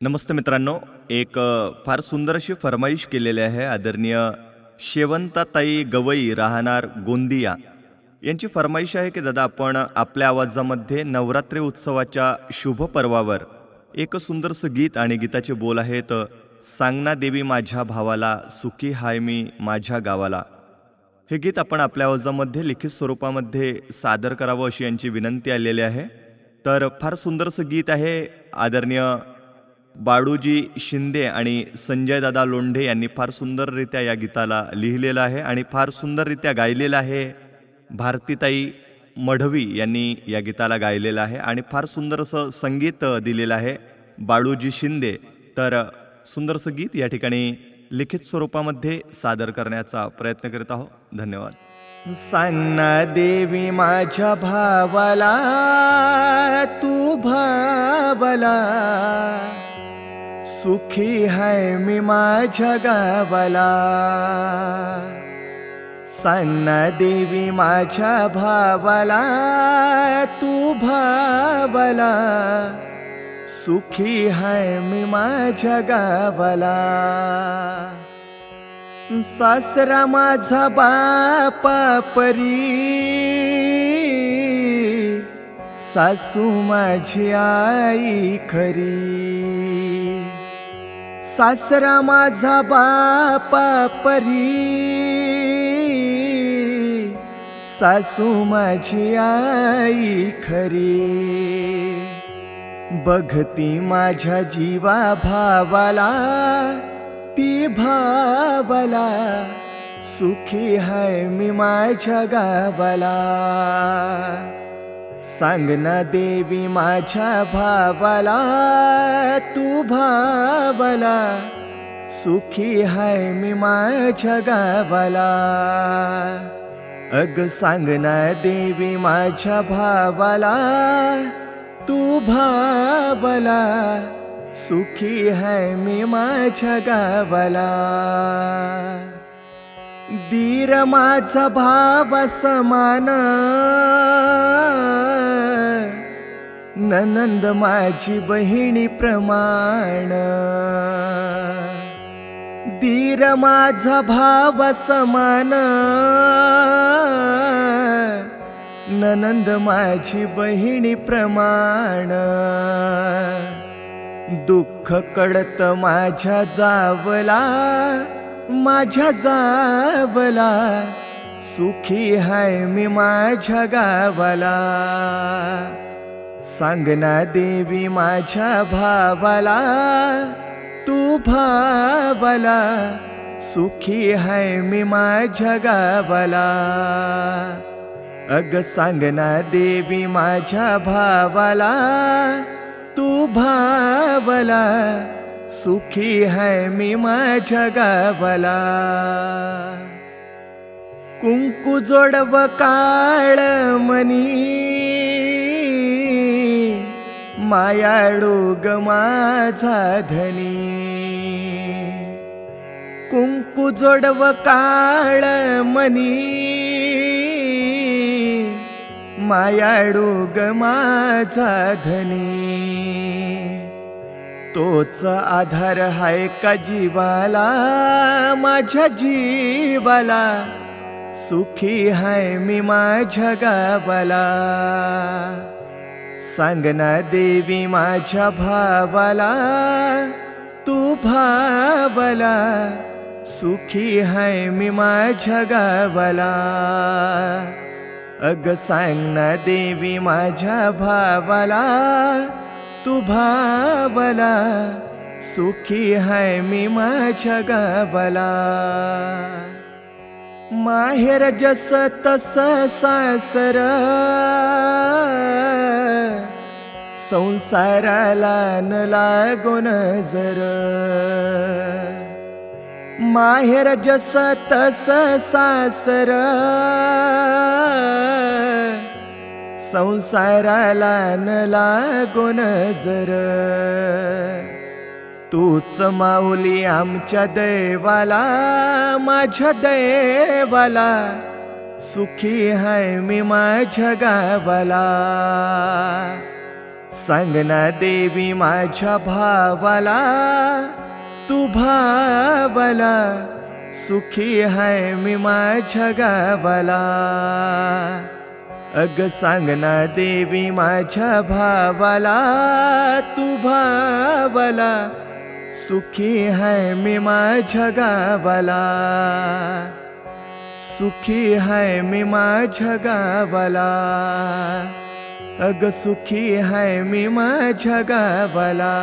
नमस्ते मित्रांनो. एक फार सुंदर अशी फरमाईश केलेली आहे आदरणीय शेवंताताई गवई राहणार गोंदिया. यांची फरमाईश आहे की दादा आपण आपल्या आवाजामध्ये नवरात्री उत्सवाच्या शुभ पर्वावर एक सुंदरसं गीत आणि गीताचे बोल आहेत सांगना देवी माझ्या भावाला सुखी हाय मी माझ्या गावाला. हे गीत आपण आपल्या आवाजामध्ये लिखित स्वरूपामध्ये सादर करावं अशी यांची विनंती आलेली आहे. तर फार सुंदरसं गीत आहे आदरणीय बाळूजी शिंदे आणि संजय दादा लोंढे यांनी फार सुंदररित्या या गीताला लिहिलेलं आहे आणि फार सुंदररित्या गायलेलं आहे भारतीताई मढवी यांनी या गीताला गायलेलं आहे आणि फार सुंदर असं संगीत दिलेलं आहे बाळूजी शिंदे. तर सुंदरसं गीत या ठिकाणी लिखित स्वरूपामध्ये सादर करण्याचा प्रयत्न करीत आहोत. धन्यवाद. सांगना देवी माझ्या भावाला तू भावला. सुखी हाय मी माझ्या गावाला. सांगना देवी माझ्या भावाला तू भावाला. सुखी हाय मी माझ्या गावाला. सासरा माझा बापा परी सासू माझी आई खरी. सासरा माझा बापा परी. सासू माझी आई खरी. बघती माझ्या जीवा भावाला ती भावाला सुखी हाय मी माझ्या गावाला. सांगना देवी माझ्या भावाला तू भावाला सुखी हाय मी माझ्या गावाला. अग सांगना देवी माझ्या भावाला तू भावाला सुखी हाय मी माझ्या गावाला. दीर माझा भाव समान ननंद माझी बहिणी प्रमाण. दीर माझा भाव समान. ननंद माझी बहिणी प्रमाण. दुःख कळत माझ्या जावला माझ्या जावला. सुखी हाय मी माझ्या गावाला. सांगना देवी माझ्या भावाला तू भावाला सुखी हाय मी माझ्या गावाला. अग सांगना देवी माझ्या भावाला तू भावाला सुखी हाय मी माझ्या गावाला. कुंकू जोडव काळ मनी मायाळू ग माझा धनी. कुंकू जोडव काळ मनी. मायाळू ग माझा धनी. तोच आधार हाय का जीवाला माझ्या जीवाला? सुखी हाय मी माझ्या गावाला. सांगना देवी माझ्या भावाला, तू भावाला, सुखी हाय मी माझ्या गावाला. अग सांगना देवी माझ्या भावाला, तू भावाला, सुखी हाय मी माझ्या गावाला. माहेर जस तस सासर. संसाराला न लागून जर. माहेर जस तस सासर. संसाराला न लागून जर. तूच माऊली आमच्या दैवाला माझ्या दैवाला. सुखी हाय मी माझ्या गावाला. सांगना देवी माझ्या भावाला तू भावाला. सुखी हाय मी माझ्या गावाला. अग सांगना देवी माझ्या भावाला तू भावाला. सुखी हाय मी माझ्या गावाला सुखी हाय मी माझ्या गावाला अग सुखी हाय मी माझ्या गावाला